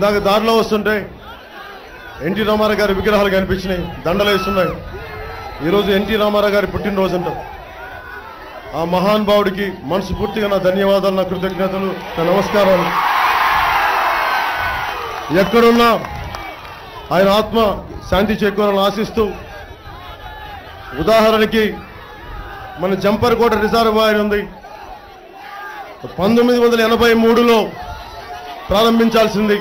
ఇందాక దారిలో వస్తుంటే ఎన్టీ రామారావు గారి విగ్రహాలు కనిపించినాయి దండలు వేస్తున్నాయి. ఈరోజు ఎన్టీ రామారావు గారి పుట్టినరోజు అంట ఆ మహాన్ భావుడికి మనస్ఫూర్తిగా నా ధన్యవాదాలు నా కృతజ్ఞతలు నా నమస్కారాలు. ఎక్కడున్నా ఆయన ఆత్మ శాంతి చేకూరాలని ఆశిస్తూ ఉదాహరణకి మన జంపర్కోట రిజర్వాయర్ ఉంది. పంతొమ్మిది వందల ఎనభై మూడులో ప్రారంభించాల్సింది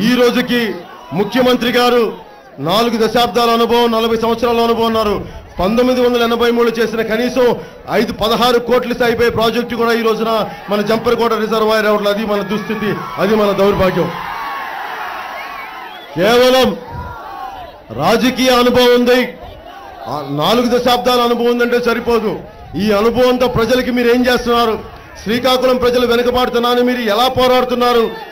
ఈ రోజుకి ముఖ్యమంత్రి గారు నాలుగు దశాబ్దాల అనుభవం నలభై సంవత్సరాల అనుభవం ఉన్నారు. పంతొమ్మిది వందల ఎనభై మూడు చేసిన కనీసం ఐదు పదహారు కోట్లు అయిపోయే ప్రాజెక్టు కూడా ఈ రోజున మన జంపరకోట రిజర్వాయర్ అవ్వడం అది మన దుస్థితి అది మన దౌర్భాగ్యం. కేవలం రాజకీయ అనుభవం ఉంది. నాలుగు దశాబ్దాల అనుభవం ఉందంటే సరిపోదు. ఈ అనుభవంతో ప్రజలకి మీరు ఏం చేస్తున్నారు? శ్రీకాకుళం ప్రజలు వెనుకబాడుతున్నారని మీరు ఎలా పోరాడుతున్నారు?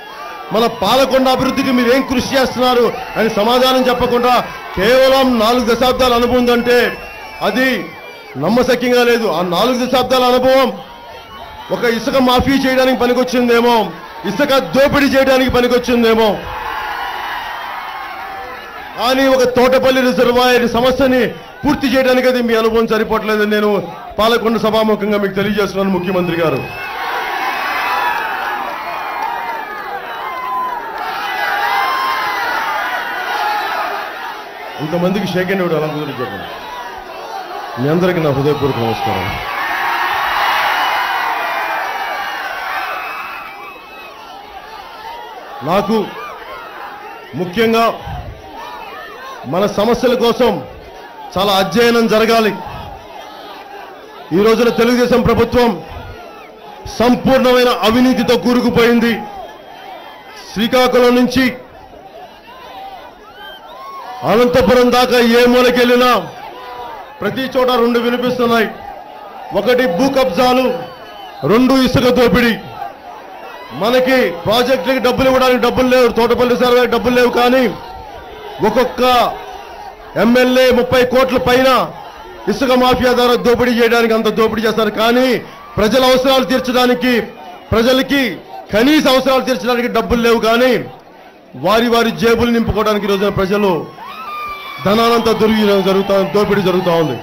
మన పాలకొండ అభివృద్ధికి మీరు ఏం కృషి చేస్తున్నారు అని సమాధానం చెప్పకుండా కేవలం నాలుగు దశాబ్దాల అనుభవం అంటే అది నమ్మశక్యంగా లేదు. ఆ నాలుగు దశాబ్దాల అనుభవం ఒక ఇసుక మాఫీ చేయడానికి పనికొచ్చిందేమో ఇసుక దోపిడీ చేయడానికి పనికొచ్చిందేమో. కానీ ఒక తోటపల్లి రిజర్వాయర్ సమస్యని పూర్తి చేయడానికి అది మీ అనుభవం సరిపోవట్లేదని నేను పాలకొండ సభాముఖంగా మీకు తెలియజేస్తున్నాను ముఖ్యమంత్రి గారు. ఇంతమందికి షేక్ అండ్ అలా కుదిరి చెప్పండి? మీ అందరికీ నా హృదయపూర్వక నమస్కారం. నాకు ముఖ్యంగా మన సమస్యల కోసం చాలా అధ్యయనం జరగాలి. ఈ రోజున తెలుగుదేశం ప్రభుత్వం సంపూర్ణమైన అవినీతితో కూరుకుపోయింది. శ్రీకాకుళం నుంచి అనంతపురం దాకా ఏ మూలకెళ్ళినా ప్రతి చోట రెండు వినిపిస్తున్నాయి. ఒకటి భూ కబ్జాలు రెండు ఇసుక దోపిడీ. మనకి ప్రాజెక్టులకి డబ్బులు ఇవ్వడానికి డబ్బులు లేవు తోటపల్లి సర్వే డబ్బులు లేవు కానీ ఒక్కొక్క ఎమ్మెల్యే ముప్పై కోట్ల పైన ఇసుక మాఫియా ద్వారా దోపిడీ చేయడానికి అంత దోపిడీ చేస్తారు. కానీ ప్రజల అవసరాలు తీర్చడానికి ప్రజలకి కనీస అవసరాలు తీర్చడానికి డబ్బులు లేవు కానీ వారి వారి జేబులు నింపుకోవడానికి ఈ రోజున ప్రజలు ధనాలంతా దొరికి జరుగుతా దోపిడీ జరుగుతూ ఉంది.